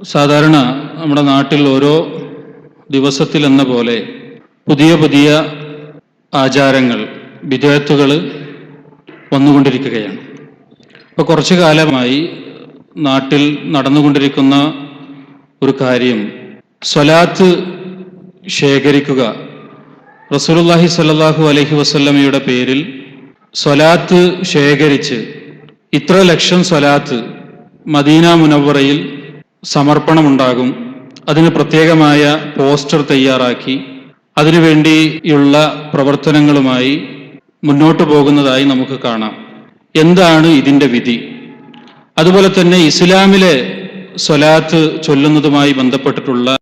സാധാരണ നമ്മുടെ നാട്ടിൽ ഓരോ ദിവസത്തിലെന്ന പോലെ പുതിയ പുതിയ ആചാരങ്ങൾ വിദേത്തുകൾ വന്നുകൊണ്ടിരിക്കുകയാണ്. ഇപ്പോൾ കുറച്ചു കാലമായി നാട്ടിൽ നടന്നുകൊണ്ടിരിക്കുന്ന ഒരു കാര്യം സ്വലാത്ത് ശേഖരിക്കുക. റസൂലുല്ലാഹി സല്ലാഹു അലഹി വസല്ലമയുടെ പേരിൽ സ്വലാത്ത് ശേഖരിച്ച് ഇത്ര ലക്ഷം സ്വലാത്ത് മദീന മുനവറയിൽ സമർപ്പണമുണ്ടാകും. അതിന് പ്രത്യേകമായ പോസ്റ്റർ തയ്യാറാക്കി അതിനുവേണ്ടിയുള്ള പ്രവർത്തനങ്ങളുമായി മുന്നോട്ടു പോകുന്നതായി നമുക്ക് കാണാം. എന്താണ് ഇതിന്റെ വിധി? അതുപോലെ തന്നെ ഇസ്ലാമിലെ സ്വലാത്ത് ചൊല്ലുന്നതുമായി ബന്ധപ്പെട്ടിട്ടുള്ള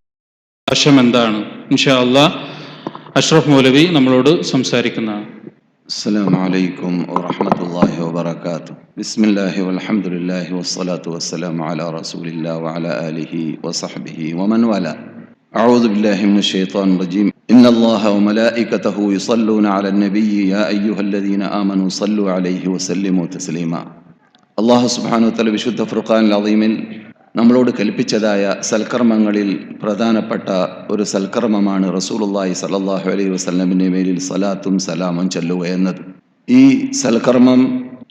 വശം എന്താണ് ഇൻഷാ അള്ളാഹ് അഷ്റഫ് മൗലവി നമ്മളോട് സംസാരിക്കുന്നതാണ്. السلام عليكم ورحمة الله وبركاته. بسم الله والحمد لله والصلاة والسلام على رسول الله وعلى آله وصحبه ومن والاه. أعوذ بالله من الشيطان الرجيم. إن الله وملائكته يصلون على النبي يا أيها الذين آمنوا صلوا عليه وسلموا تسليما. الله سبحانه وتعالى بشد فرقان العظيم. നമ്മളോട് കൽപ്പിച്ചതായ സൽക്കർമ്മങ്ങളിൽ പ്രധാനപ്പെട്ട ഒരു സൽക്കർമ്മമാണ് റസൂലുള്ളാഹി സല്ലല്ലാഹു അലൈഹി വസ്ലമിന്റെ മേലിൽ സലാത്തും സലാമും ചെല്ലുക എന്നത്. ഈ സൽക്കർമ്മം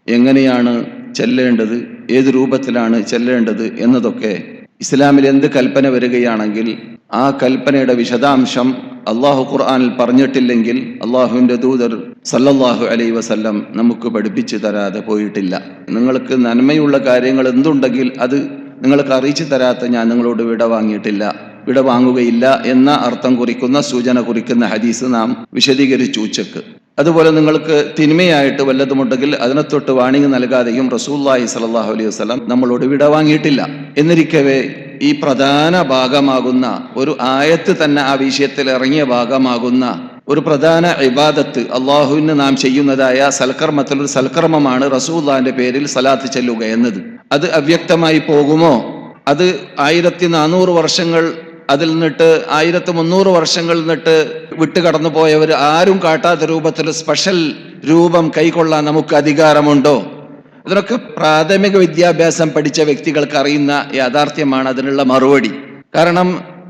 എങ്ങനെയാണ് ചെല്ലേണ്ടത് ഏത് രൂപത്തിലാണ് ചെല്ലേണ്ടത് എന്നതൊക്കെ ഇസ്ലാമിൽ എന്ത് കൽപ്പന വരികയാണെങ്കിൽ ആ കൽപ്പനയുടെ വിശദാംശം അള്ളാഹു ഖുർആാനിൽ പറഞ്ഞിട്ടില്ലെങ്കിൽ അള്ളാഹുവിന്റെ ദൂതർ സല്ലല്ലാഹു അലൈ വസല്ലം നമുക്ക് പഠിപ്പിച്ചു തരാതെ പോയിട്ടില്ല. നിങ്ങൾക്ക് നന്മയുള്ള കാര്യങ്ങൾ എന്തുണ്ടെങ്കിൽ അത് നിങ്ങൾക്ക് അറിയിച്ചു തരാത്ത ഞാൻ നിങ്ങളോട് വിട വാങ്ങിയിട്ടില്ല. വിട വാങ്ങുകയില്ല എന്ന അർത്ഥം കുറിക്കുന്ന സൂചന കുറിക്കുന്ന ഹദീസ് നാം വിശദീകരിച്ചു ഉച്ചയ്ക്ക്. അതുപോലെ നിങ്ങൾക്ക് തിന്മയായിട്ട് വല്ലതുമുണ്ടെങ്കിൽ അതിനെ തൊട്ട് വാണിംഗ് നൽകാതെയും റസൂല്ലാഹി സലാഹു അലൈഹി വസ്ലം നമ്മളോട് വിട വാങ്ങിയിട്ടില്ല. എന്നിരിക്കവേ ഈ പ്രധാന ഭാഗമാകുന്ന ഒരു ആയത്ത് തന്നെ ആ വിഷയത്തിൽ ഇറങ്ങിയ ഭാഗമാകുന്ന ഒരു പ്രധാന ഇബാദത്ത് അള്ളാഹുവിന് നാം ചെയ്യുന്നതായ സൽക്കർമ്മത്തിൽ ഒരു സൽക്കർമ്മമാണ് റസൂല്ലാന്റെ പേരിൽ സലാത്ത് ചെല്ലുക എന്നത്. അത് അവ്യക്തമായി പോകുമോ? അത് ആയിരത്തി നാനൂറ് വർഷങ്ങൾ അതിൽ നിന്നിട്ട് ആയിരത്തി മുന്നൂറ് വർഷങ്ങൾ നിന്നിട്ട് വിട്ടുകടന്നു പോയവർ ആരും കാട്ടാത്ത രൂപത്തിൽ സ്പെഷ്യൽ രൂപം കൈക്കൊള്ളാൻ നമുക്ക് അധികാരമുണ്ടോ? ഇതിനൊക്കെ പ്രാഥമിക വിദ്യാഭ്യാസം പഠിച്ച വ്യക്തികൾക്ക് അറിയുന്ന യാഥാർത്ഥ്യമാണ് അതിനുള്ള മറുപടി. കാരണം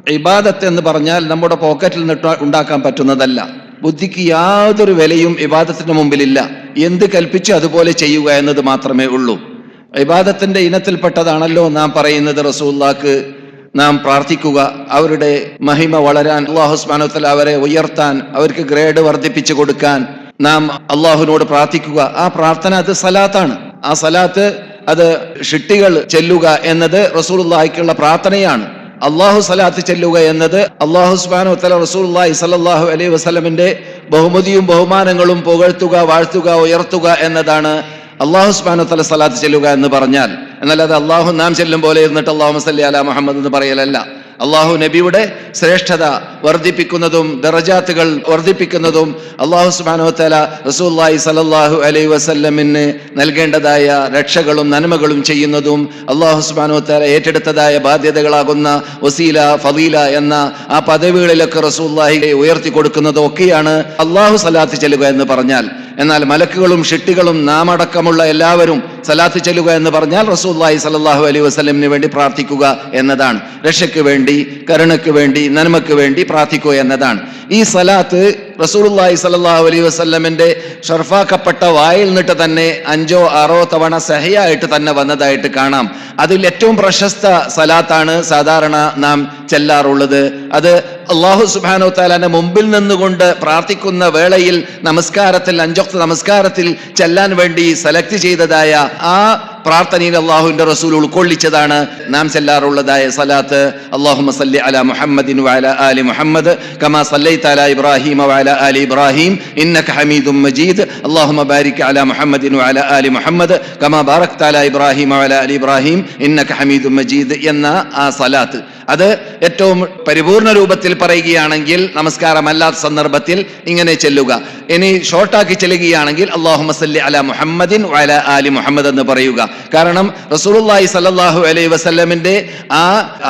ഇബാദത്ത് എന്ന് പറഞ്ഞാൽ നമ്മുടെ പോക്കറ്റിൽ നിന്നിട്ട് ഉണ്ടാക്കാൻ പറ്റുന്നതല്ല. ബുദ്ധിക്ക് യാതൊരു വിലയും ഇബാദത്തിന് മുമ്പിലില്ല. എന്ത് കൽപ്പിച്ചു അതുപോലെ ചെയ്യുക എന്നത് മാത്രമേ ഉള്ളൂ. ഇബാദത്തിന്റെ ഇനത്തിൽപ്പെട്ടതാണല്ലോ നാം പറയുന്നത് റസൂല്ലാക്ക് നാം പ്രാർത്ഥിക്കുക. അവരുടെ മഹിമ വളരാൻ അള്ളാഹുസ്മാനത്തിൽ അവരെ ഉയർത്താൻ അവർക്ക് ഗ്രേഡ് വർദ്ധിപ്പിച്ചു കൊടുക്കാൻ നാം അള്ളാഹുവിനോട് പ്രാർത്ഥിക്കുക. ആ പ്രാർത്ഥന അത് സലാത്താണ്. ആ സലാത്ത് അത് ഷിട്ടികൾ ചെല്ലുക എന്നത് റസൂലുള്ളാഹിക്കുള്ള പ്രാർത്ഥനയാണ്. അള്ളാഹു സലാത്ത് ചെല്ലുക എന്നത് അള്ളാഹു സുബാനു തല റസൂലുള്ളാഹി സല്ലല്ലാഹു അലൈഹി വസ്ലമിന്റെ ബഹുമതിയും ബഹുമാനങ്ങളും പുകഴ്ത്തുക വാഴ്ത്തുക ഉയർത്തുക എന്നതാണ് അള്ളാഹു സുബാനു തല സലാത്ത് ചെല്ലുക എന്ന് പറഞ്ഞാൽ എന്നാൽ അത് അള്ളാഹു നാം ചെല്ലും പോലെ ഇരുന്നിട്ട് അള്ളാഹു സല്ലി അല മുഹമ്മദ് എന്ന് പറയലല്ല. അള്ളാഹു നബിയുടെ ശ്രേഷ്ഠത വർദ്ധിപ്പിക്കുന്നതും ദറജാത്തുകൾ വർദ്ധിപ്പിക്കുന്നതും അള്ളാഹു സുബാനോ തല റസൂല്ലായി സലല്ലാഹു അലൈ വസല്ലമിന് നൽകേണ്ടതായ രക്ഷകളും നന്മകളും ചെയ്യുന്നതും അള്ളാഹു സുബാനോ തല ഏറ്റെടുത്തതായ ബാധ്യതകളാകുന്ന വസീല ഫദീല എന്ന ആ പദവികളിലൊക്കെ റസൂല്ലാഹിയെ ഉയർത്തി കൊടുക്കുന്നതും ഒക്കെയാണ് അള്ളാഹു സലാത്ത് ചെല്ലുക എന്ന് പറഞ്ഞാൽ. എന്നാൽ മലക്കുകളും ഷിട്ടികളും നാമടക്കമുള്ള എല്ലാവരും സലാത്ത് ചെല്ലുക എന്ന് പറഞ്ഞാൽ റസൂല്ലായി സലാഹു അലൈ വസ്ലമിന് വേണ്ടി പ്രാർത്ഥിക്കുക എന്നതാണ്. രക്ഷയ്ക്ക് വേണ്ടി കരുണയ്ക്ക് വേണ്ടി നന്മയ്ക്ക് വേണ്ടി പ്രാർത്ഥിക്കുക എന്നതാണ്. ഈ സലാത്ത് റസൂലുള്ളാഹി സല്ലല്ലാഹു അലൈ വസല്ലമിന്റെ ഷർഫാക്കപ്പെട്ട വായിൽ നിന്നിട്ട് തന്നെ അഞ്ചോ ആറോ തവണ സഹയായിട്ട് തന്നെ വന്നതായിട്ട് കാണാം. അതിൽ ഏറ്റവും പ്രശസ്ത സലാത്താണ് സാധാരണ നാം ചെല്ലാറുള്ളത്. അത് അള്ളാഹു സുബാനോ താലാന്റെ മുമ്പിൽ നിന്നുകൊണ്ട് പ്രാർത്ഥിക്കുന്ന വേളയിൽ നമസ്കാരത്തിൽ അഞ്ചൊക്ത നമസ്കാരത്തിൽ ചെല്ലാൻ വേണ്ടി സെലക്ട് ചെയ്തതായ ആ പ്രാർത്ഥനയിൽ അള്ളാഹുവിന്റെ റസൂൽ ഉൾക്കൊള്ളിച്ചതാണ്. നാം ചെല്ലാറുള്ളതായ സലാത്ത് അള്ളാഹു സല്ലി അല മുഹമ്മദിൻ വഅല ആലി മുഹമ്മദ് കമാ സല്ലൈത അല ഇബ്രാഹിം വാല ആലി ഇബ്രാഹിം ഇന്നക ഹമീദും മജീദ് അല്ലാഹുമ്മ ബാരിക് അല മുഹമ്മദിൻ വാല ആലി മുഹമ്മദ് കമാ ബാറക്ത അല ഇബ്രാഹിം വാല ആലി ഇബ്രാഹിം ഇന്നക ഹമീദും മജീദ് എന്ന ആ സലാത്ത്. അത് ഏറ്റവും പരിപൂർണ രൂപത്തിൽ പറയുകയാണെങ്കിൽ നമസ്കാരമല്ലാത്ത സന്ദർഭത്തിൽ ഇങ്ങനെ ചെല്ലുക. ഇനി ഷോർട്ടാക്കി ചെല്ലുകയാണെങ്കിൽ അള്ളാഹു മസല്ലി അല മുഹമ്മദിൻ വഅല ആലി മുഹമ്മദ് എന്ന് പറയുക. കാരണം റസൂലുള്ളാഹി സല്ലല്ലാഹു അലൈഹി വസല്ലമിന്റെ ആ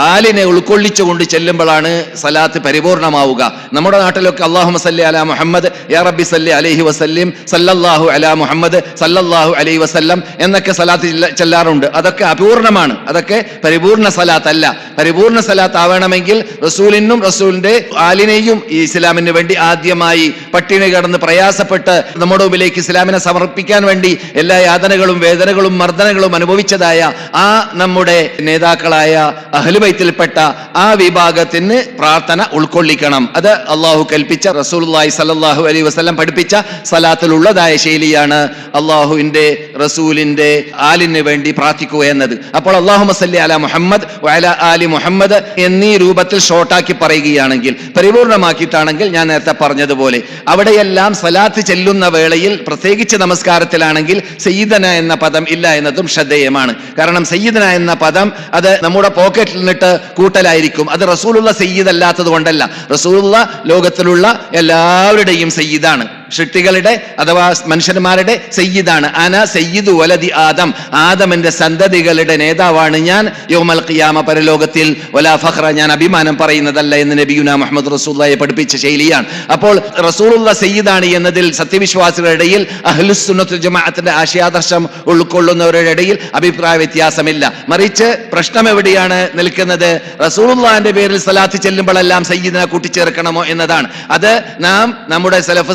ആലിനെ ഉൾക്കൊള്ളിച്ചുകൊണ്ട് ചെല്ലുമ്പോഴാണ് സലാത്ത് പരിപൂർണമാവുക. നമ്മുടെ നാട്ടിലൊക്കെ അള്ളാഹു സല്ലി അല മുഹമ്മദ് യാ റബ്ബി സല്ലി അലൈഹി വസല്ലിം സല്ലല്ലാഹു അല മുഹമ്മദ് സല്ലല്ലാഹു അലൈഹി വസല്ലം എന്നൊക്കെ സലാത്ത് ചെല്ല- ചെല്ലാറുണ്ട്. അതൊക്കെ അപൂർണമാണ്. അതൊക്കെ പരിപൂർണ സലാത്ത് അല്ല പരിപൂർണ സലാത്ത് ആവണമെങ്കിൽ റസൂലിനും റസൂലിന്റെ ആലിനെയും ഈ ഇസ്ലാമിന് വേണ്ടി ആദ്യമായി പട്ടിണി കടന്ന് പ്രയാസപ്പെട്ട് നമ്മുടെ മുമ്പിലേക്ക് ഇസ്ലാമിനെ സമർപ്പിക്കാൻ വേണ്ടി എല്ലാ യാതനകളും വേദനകളും മർദ്ദനങ്ങളും അനുഭവിച്ചതായ ആ നമ്മുടെ നേതാക്കളായ അഹലുബൈത്തിൽപ്പെട്ട ആ വിഭാഗത്തിന് പ്രാർത്ഥന ഉൾക്കൊള്ളിക്കണം. അത് അള്ളാഹു കൽപ്പിച്ച റസൂലുള്ളാഹി സല്ലല്ലാഹു അലൈഹി വസ്ലം പഠിപ്പിച്ച സലാത്തിലുള്ളതായ ശൈലിയാണ് അള്ളാഹുവിന്റെ റസൂലിന്റെ ആലിന് വേണ്ടി പ്രാർത്ഥിക്കുക എന്നത്. അപ്പോൾ അള്ളാഹു മസല്ലി അല മുഹമ്മദ് വഅല ആലി മുഹമ്മദ് എന്നീ രൂപത്തിൽ ഷോർട്ടാക്കി പറയുകയാണെങ്കിൽ പരിപൂർണമാക്കിയിട്ടാണെങ്കിൽ ഞാൻ നേരത്തെ പറഞ്ഞതുപോലെ അവിടെയെല്ലാം സലാത്ത് ചെല്ലുന്ന വേളയിൽ പ്രത്യേകിച്ച് നമസ്കാരത്തിലാണെങ്കിൽ സയ്യിദന എന്ന പദം ഇല്ല എന്നതും ശ്രദ്ധേയമാണ്. കാരണം സയ്യിദന എന്ന പദം അത് നമ്മുടെ പോക്കറ്റിൽ നിന്നിട്ട് കൂട്ടലായിരിക്കും. അത് റസൂലുള്ള സയ്യിദ് അല്ലാത്തത് കൊണ്ടല്ല. റസൂലുള്ള ലോകത്തിലുള്ള എല്ലാവരുടെയും സയ്യിദാണ്. സൃഷ്ടികളുടെ അഥവാ മനുഷ്യന്മാരുടെ സയ്യിദാണ്. അന സയ്യിദ് വലതി ആദം. ആദമിന്റെ സന്തതികളുടെ നേതാവാണ് ഞാൻ. യോമൽ ഖിയാമ പരലോകത്തിൽ വലാ ഫഖ്റ ഞാൻ അഭിമാനം പറയുന്നതല്ല എന്ന് നബിയുന മുഹമ്മദ് റസൂല്ലയെ പഠിപ്പിച്ച ശൈലിയാണ്. അപ്പോൾ റസൂലുള്ള സയ്യിദാണ് എന്നതിൽ സത്യവിശ്വാസികളുടെ ഇടയിൽ അഹ്ലുസുന്നത്തുൽ ജമാഅത്തിന്റെ ആശയാദർശം ഉൾക്കൊള്ളുന്നവരുടെ ഇടയിൽ അഭിപ്രായ വ്യത്യാസമില്ല. മറിച്ച് പ്രശ്നം എവിടെയാണ് നിൽക്കുന്നത്? റസൂലുള്ളാന്റെ പേരിൽ സലാത്ത് ചെല്ലുമ്പോഴെല്ലാം സയ്യിദിനെ കൂട്ടിച്ചേർക്കണമോ എന്നതാണ്. അത് നാം നമ്മുടെ സലഫ്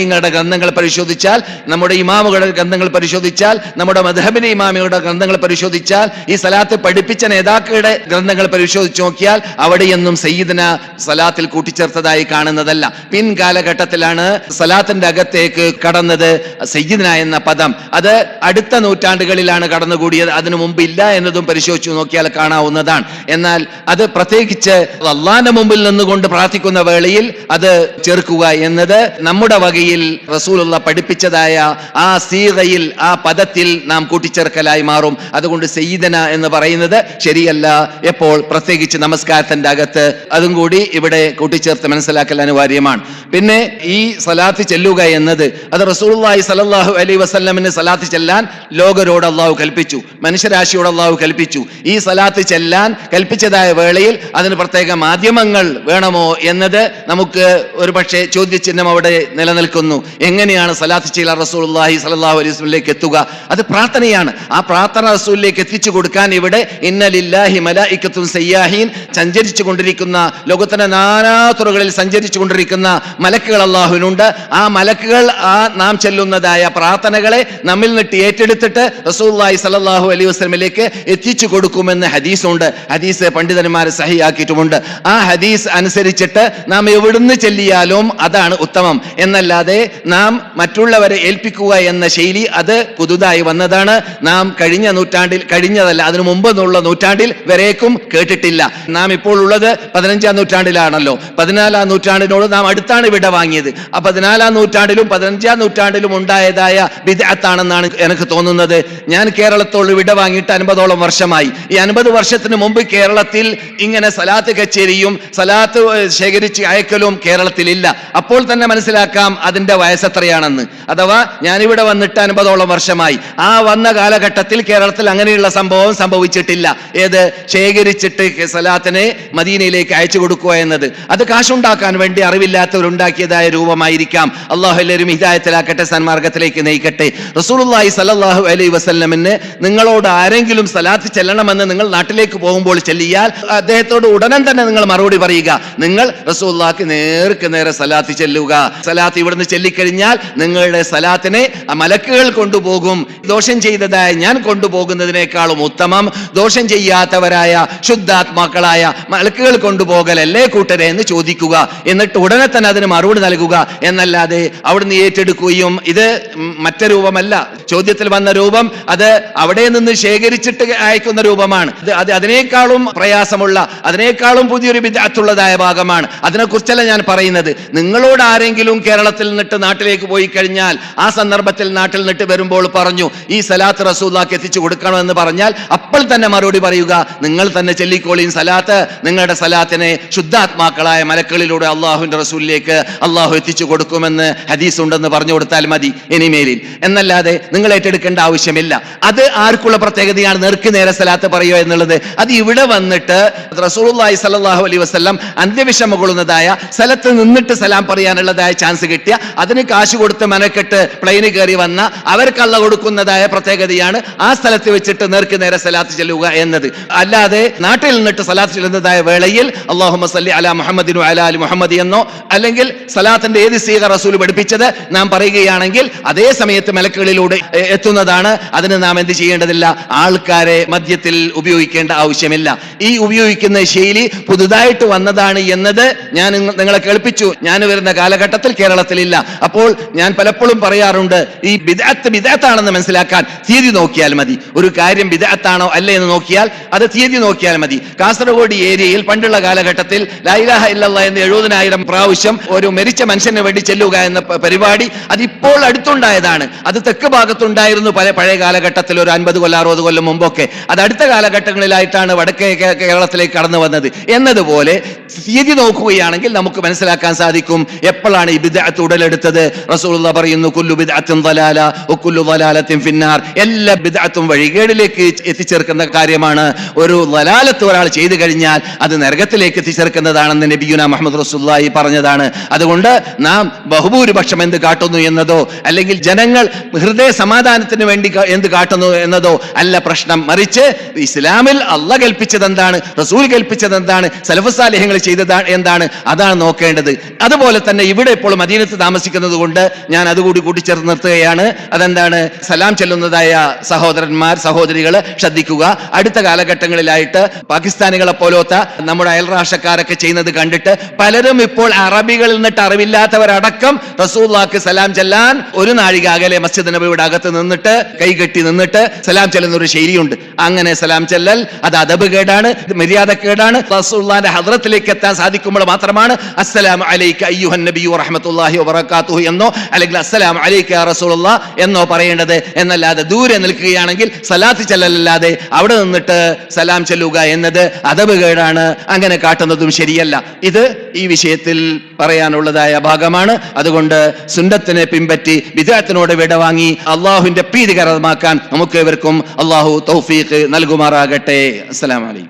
സാലിഹ്യങ്ങളുടെ ഗ്രന്ഥങ്ങൾ പരിശോധിച്ചാൽ നമ്മുടെ ഇമാമുകളുടെ ഗ്രന്ഥങ്ങൾ പരിശോധിച്ചാൽ നമ്മുടെ മധബിന്റെ ഇമാമിയുടെ ഗ്രന്ഥങ്ങൾ പരിശോധിച്ചാൽ ഈ സലാത്ത് പഠിപ്പിച്ച നേതാക്കളുടെ ഗ്രന്ഥങ്ങൾ പരിശോധിച്ച് നോക്കിയാൽ അവിടെയൊന്നും സയ്യിദിന സലാത്തിൽ കൂട്ടിച്ചേർത്തതായി കാണുന്നതല്ല. പിൻകാലഘട്ടത്തിലാണ് സലാത്തിന്റെ അകത്തേക്ക് കടന്നത് സയ്യിദിന എന്ന പദം. അത് അടുത്ത നൂറ്റാണ്ടുകളിലാണ് കടന്നുകൂടിയത്. അതിനു മുമ്പ് ഇല്ല എന്നതും പരിശോധിച്ചു നോക്കിയാൽ കാണാവുന്നതാണ്. എന്നാൽ അത് പ്രത്യേകിച്ച് അള്ളാന്റെ മുമ്പിൽ നിന്നുകൊണ്ട് പ്രാർത്ഥിക്കുന്ന വേളയിൽ അത് ചേർക്കുക എന്നത് നമ്മുടെ വകയിൽ റസൂലുള്ള പഠിപ്പിച്ചതായ ആ സീകയിൽ ആ പദത്തിൽ നാം കൂട്ടിച്ചേർക്കലായി മാറും. അതുകൊണ്ട് സയ്യിദന എന്ന് പറയുന്നത് ശരിയല്ല. എപ്പോൾ? പ്രത്യേകിച്ച് നമസ്കാരത്തിന്റെ അകത്ത്. അതും കൂടി ഇവിടെ കൂട്ടിച്ചേർത്ത് മനസ്സിലാക്കൽ അനിവാര്യമാണ്. പിന്നെ ഈ സലാത്ത് ചെല്ലുക എന്നത് അത് റസൂലുള്ളാഹി സല്ലല്ലാഹു അലൈഹി വസ്ല്ലമിന് സലാത്ത് ചെല്ലാൻ ലോകരോട് അള്ളാഹു കൽപ്പിച്ചു. മനുഷ്യരാശിയോട് അള്ളാഹു കൽപ്പിച്ചു. ഈ സലാത്ത് ചെല്ലാൻ കൽപ്പിച്ചതായ വേളയിൽ അതിന് പ്രത്യേക മാധ്യമങ്ങൾ വേണമോ എന്നത് നമുക്ക് ഒരുപക്ഷെ ചോദ്യചിഹ്നം അവിടെ നിലനിൽക്കുന്നു. എങ്ങനെയാണ് സലാത്ത് ചെയ്യൽ റസൂലുള്ളാഹി സലാഹു അലൈഹി വസല്ലമിലേക്ക് എത്തുക? അത് പ്രാർത്ഥനയാണ്. ആ പ്രാർത്ഥന റസൂലിലേക്ക് എത്തിച്ചു കൊടുക്കാൻ ഇവിടെ ഇന്നലില്ലാഹി മലായിക്കത്തും സയ്യാഹീൻ സഞ്ചരിച്ചു കൊണ്ടിരിക്കുന്ന ലോകത്തിന്റെ നാനാ തുറകളിൽ സഞ്ചരിച്ചു കൊണ്ടിരിക്കുന്ന മലക്കുകൾ അള്ളാഹുവിനുണ്ട്. ആ മലക്കുകൾ ആ നാം ചെല്ലുന്നതായ പ്രാർത്ഥനകളെ നമ്മിൽ നിന്നിട്ട് ഏറ്റെടുത്തിട്ട് റസൂലുള്ളാഹി സലാഹു അലൈഹി വസ്ലമിലേക്ക് എത്തിച്ചു കൊടുക്കുമെന്ന് ഹദീസുണ്ട്. ഹദീസ് പണ്ഡിതന്മാർ സഹിയാക്കിയിട്ടുമുണ്ട് ആ ഹദീസ് അനുസരിച്ചിട്ട് നാം എവിടുന്ന് ചെല്ലിയാലും അതാണ് ഉത്തമം. എന്നല്ലാതെ നാം മറ്റുള്ളവരെ ഏൽപ്പിക്കുക എന്ന ശൈലി അത് പുതുതായി വന്നതാണ്. നാം കഴിഞ്ഞ നൂറ്റാണ്ടിൽ കഴിഞ്ഞതല്ല അതിനു മുമ്പ് എന്നുള്ള നൂറ്റാണ്ടിൽ വരേക്കും കേട്ടിട്ടില്ല. നാം ഇപ്പോൾ ഉള്ളത് പതിനഞ്ചാം നൂറ്റാണ്ടിലാണല്ലോ. പതിനാലാം നൂറ്റാണ്ടിനോട് നാം അടുത്താണ് വിട വാങ്ങിയത്. ആ പതിനാലാം നൂറ്റാണ്ടിലും പതിനഞ്ചാം നൂറ്റാണ്ടിലും ഉണ്ടായതായ വിദഗ്ധാണെന്നാണ് എനിക്ക് തോന്നുന്നത്. ഞാൻ കേരളത്തോട് വിട വാങ്ങിയിട്ട് അൻപതോളം വർഷമായി. ഈ അൻപത് വർഷത്തിന് മുമ്പ് കേരളത്തിൽ ഇങ്ങനെ സലാത്ത് കച്ചേരിയും സലാത്ത് ശേഖരിച്ച് അയക്കലും കേരളത്തിലില്ല. അപ്പോൾ തന്നെ മനസ്സിലാക്കാം അതിന്റെ വയസ്സെത്രയാണെന്ന് അഥവാ ഞാനിവിടെ വന്നിട്ട് അൻപതോളം വർഷമായി. ആ വന്ന കാലഘട്ടത്തിൽ കേരളത്തിൽ അങ്ങനെയുള്ള സംഭവം സംഭവിച്ചിട്ടില്ല. ഏത്? ശേഖരിച്ചിട്ട് സലാത്തിനെ മദീനയിലേക്ക് അയച്ചു കൊടുക്കുക എന്നത്. അത് കാശുണ്ടാക്കാൻ വേണ്ടി അറിവില്ലാത്തവരുണ്ടാക്കിയതായ രൂപമായിരിക്കാം. അള്ളാഹു എല്ലാവരും ഹിതായത്തിലാക്കട്ടെ സന്മാർഗത്തിലേക്ക് നയിക്കട്ടെ. റസൂലുള്ളാഹി സല്ലല്ലാഹു അലൈഹി വസല്ലമിന് നിങ്ങളോട് ആരെങ്കിലും സലാത്ത് ചെല്ലണമെന്ന് നിങ്ങൾ നാട്ടിലേക്ക് പോകുമ്പോൾ ചെല്ലിയാൽ അദ്ദേഹത്തോട് ഉടനെ തന്നെ നിങ്ങൾ മറുപടി പറയുക. നിങ്ങൾ റസൂല്ലാക്ക് നേർക്ക് നേരെ സലാത്ത് ചെല്ലുക. സലാത്ത് ഇവിടുന്ന് ചെല്ലിക്കഴിഞ്ഞാൽ നിങ്ങളുടെ സലാത്തിനെ മലക്കുകൾ കൊണ്ടുപോകും. ദോഷം ചെയ്തതായ ഞാൻ കൊണ്ടുപോകുന്നതിനേക്കാളും ഉത്തമം. ദോഷം ചെയ്യാത്തവരായ ശുദ്ധാത്മാക്കളായ മലക്കുകൾ കൊണ്ടുപോകലല്ലേ കൂട്ടരെ എന്ന് ചോദിക്കുക. എന്നിട്ട് ഉടനെ തന്നെ അതിന് മറുപടി നൽകുക. എന്നല്ലാതെ അവിടുന്ന് ഏറ്റെടുക്കുകയും ഇത് മറ്റേ രൂപമല്ല. ചോദ്യത്തിൽ വന്ന രൂപം അത് അവിടെ നിന്ന് ശേഖരിച്ചിട്ട് അയക്കുന്ന രൂപമാണ്. അത് അതിനേക്കാളും പ്രയാസമുള്ള അതിനേക്കാളും പുതിയൊരു വിദ്യാർത്ഥുള്ളതായ ഭാഗമാണ്. അതിനെക്കുറിച്ചല്ല ഞാൻ പറയുന്നത്. നിങ്ങളോട് ആരെങ്കിലും കേരളത്തിൽ നിന്നിട്ട് നാട്ടിലേക്ക് പോയി കഴിഞ്ഞാൽ ആ സന്ദർഭത്തിൽ നാട്ടിൽ നിന്നിട്ട് വരുമ്പോൾ പറഞ്ഞു ഈ സലാത്ത് റസൂല്ലാക്ക് എത്തിച്ചു കൊടുക്കണമെന്ന് പറഞ്ഞാൽ അപ്പോൾ തന്നെ മറുപടി പറയുക നിങ്ങൾ തന്നെ ചെല്ലിക്കോളിയും സലാത്ത് നിങ്ങളുടെ സലാത്തിനെ ശുദ്ധാത്മാക്കളായ മലക്കളിലൂടെ അള്ളാഹുവിന്റെ റസൂലിലേക്ക് അള്ളാഹു എത്തിച്ചു കൊടുക്കുമെന്ന് ഹദീസ് ഉണ്ടെന്ന് പറഞ്ഞു കൊടുത്താൽ മതി ഇനിമേലിൽ എന്നല്ലാതെ നിങ്ങൾ ഏറ്റെടുക്കേണ്ട ആവശ്യമില്ല. അത് ആർക്കുള്ള പ്രത്യേകതയാണ്? നേർക്ക് നേരെ സലാത്ത് പറയുക എന്നുള്ളത്. അത് ഇവിടെ വന്നിട്ട് സ്വല്ലല്ലാഹു അലൈഹി വസല്ലം അന്ത്യവിഷമ കൊള്ളുന്നതായ സ്ഥലത്ത് നിന്നിട്ട് സലാം പറയാനുള്ളതായ ചാൻസ് കിട്ടിയ അതിന് കാശ് കൊടുത്ത് മെനക്കെട്ട് പ്ലെയിന് കയറി വന്ന അവർക്കള്ള കൊടുക്കുന്നതായ പ്രത്യേകതയാണ് ആ സ്ഥലത്ത് വെച്ചിട്ട് നേർക്ക് നേരെ സലാത്ത് ചെല്ലുക എന്നത്. അല്ലാതെ നാട്ടിൽ നിന്നിട്ട് സലാത്ത് ചെല്ലുന്നതായ വേളയിൽ അള്ളാഹുമ സല്ലി അലാ മുഹമ്മദിനു അലാ അലി മുഹമ്മദി എന്നോ അല്ലെങ്കിൽ സലാത്തിന്റെ ഏത് സീക റസൂൽ പഠിപ്പിച്ചത് നാം പറയുകയാണെങ്കിൽ അതേ സമയത്ത് മലക്കുകളിലൂടെ എത്തുന്നതാണ്. അതിന് നാം എന്ത് ചെയ്യേണ്ടതില്ല? ആൾക്കാരെ മദ്യത്തിൽ ഉപയോഗിക്കേണ്ട ആവശ്യമില്ല. ഈ ഉപയോഗിക്കുന്ന ശൈലി പുതുതായിട്ട് വന്നതാണ് എന്നത് ഞാൻ നിങ്ങ- നിങ്ങളെ കേൾപ്പിച്ചു. ഞാൻ വരുന്ന കാലഘട്ടത്തിൽ കേരളത്തിലില്ല അപ്പോൾ ഞാൻ പലപ്പോഴും പറയാറുണ്ട് ഈ ബിദാത്ത് ബിദാത്താണെന്ന് മനസ്സിലാക്കാൻ തീയതി നോക്കിയാൽ മതി. ഒരു കാര്യം ബിദാത്താണോ അല്ലേ എന്ന് നോക്കിയാൽ അത് തീയതി നോക്കിയാൽ മതി. കാസർഗോഡ് ഏരിയയിൽ പണ്ടുള്ള കാലഘട്ടത്തിൽ ലൈലാഹ ഇല്ലല്ല എന്ന് എഴുപതിനായിരം പ്രാവശ്യം ഒരു മരിച്ച മനുഷ്യന് വേണ്ടി ചെല്ലുക എന്ന പരിപാടി അതിപ്പോൾ അടുത്തുണ്ടായതാണ്. അത് തെക്ക് ഭാഗത്തുണ്ടായിരുന്നു പല പഴയ കാലഘട്ടത്തിൽ ഒരു അൻപത് കൊല്ലം അറുപത് കൊല്ലം മുമ്പൊക്കെ. അത് അടുത്ത കാലഘട്ടങ്ങളിലായിട്ടാണ് വടക്കേ കേരളത്തിലേക്ക് കടന്നു വന്നത്. എന്നതുപോലെ തീയതി നോക്കുകയാണെങ്കിൽ നമുക്ക് മനസ്സിലാക്കാൻ സാധിക്കും എപ്പോഴാണ് ഈ ബിദഅത്ത് ഉടലെടുത്തത് റസൂലുള്ള പറയുന്നു കുല്ലു ബിദ്അത്തും ദലാല കുല്ലു ദലാലത്തിൻ ഫിന്നാർ. എല്ലാ ബിദ്അത്തും വഴികേടിലേക്ക് എത്തിച്ചേർക്കുന്ന കാര്യമാണ്. ഒരു ദലാലത്ത് ഒരാൾ ചെയ്തു കഴിഞ്ഞാൽ അത് നരകത്തിലേക്ക് എത്തിച്ചേർക്കുന്നതാണെന്ന് നബിയുന മുഹമ്മദ് റസൂല്ലായി പറഞ്ഞതാണ്. അതുകൊണ്ട് നാം ബഹുഭൂരിപക്ഷം എന്ത് കാട്ടുന്നു എന്നതോ അല്ലെങ്കിൽ ജനങ്ങൾ ഹൃദയ സമാധാനത്തിന് വേണ്ടി എന്ത് കാട്ടുന്നു എന്നതോ അല്ല പ്രശ്നം. മറിച്ച് ഇസ്ലാമിൽ അല്ല കൽപ്പിച്ചത് എന്താണ് റസൂൽ കൽപ്പിച്ചത് എന്താണ് സലഫസാലിഹ്യങ്ങൾ ചെയ്തതാണ് എന്താണ് അതാണ് നോക്കേണ്ടത്. അതുപോലെ തന്നെ ഇവിടെ ഇപ്പോൾ മദീനത്ത് താമസിക്കുന്നത് കൊണ്ട് ഞാൻ അതുകൂടി കൂട്ടിച്ചേർത്ത് നിർത്തുകയാണ്. അതെന്താണ്? സലാം ചെല്ലുന്നതായ സഹോദരന്മാർ സഹോദരികൾ ശ്രദ്ധിക്കുക. അടുത്ത കാലഘട്ടങ്ങളിലായിട്ട് പാകിസ്ഥാനികളെ പോലത്തെ നമ്മുടെ അയൽരാഷ്ട്രക്കാരൊക്കെ ചെയ്യുന്നത് കണ്ടിട്ട് പലരും ഇപ്പോൾ അറബികളിൽ നിന്നിട്ട് അറിവില്ലാത്തവരടക്കം റസൂല്ലാക്ക് സലാം ചെല്ലാൻ ഒരു നാഴിക അകലെ മസ്ജിദ് നബിയുടെ അകത്ത് നിന്നിട്ട് കൈകെട്ടി നിന്നിട്ട് സലാം ചെല്ലുന്ന ഒരു ശൈലിയുണ്ട്. അങ്ങനെ സലാം ചെല്ലൽ അത് അദബ് കേടാണ് മര്യാദ കേടാണ്. റസൂള്ളാന്റെ ഹദ്രത്തിലേക്ക് എത്താൻ സാധിക്കുമ്പോൾ മാത്രമാണ് അസ്സലാം അലൈക അയ്യുഹൻ നബിയു റഹ്മത്തുള്ളാഹി വബറകാതുഹു എന്നോ അല്ലെങ്കിൽ അസ്സലാം അലൈക്ക റസൂലുള്ള എന്നോ പറയേണ്ടത്. എന്നല്ലാതെ ദൂരെ നിൽക്കുകയാണെങ്കിൽ സലാത്ത് ചെല്ലലല്ലാതെ അവിടെ നിന്നിട്ട് സലാം ചെല്ലുക എന്നത് അതബ് കേടാണ്. അങ്ങനെ കാട്ടുന്നതും ശരിയല്ല. ഇത് ഈ വിഷയത്തിൽ പറയാനുള്ളതായ ഭാഗമാണ്. അതുകൊണ്ട് സുന്നത്തിനെ പിൻപറ്റി വിദേഹത്തിനോട് വിടവാങ്ങി അള്ളാഹുവിന്റെ പ്രീതികരമാക്കാൻ നമുക്ക് ഇവർക്കും അള്ളാഹു തൗഫീഖ് നൽകുമാറാകട്ടെ. അസ്സലാമലൈക്കും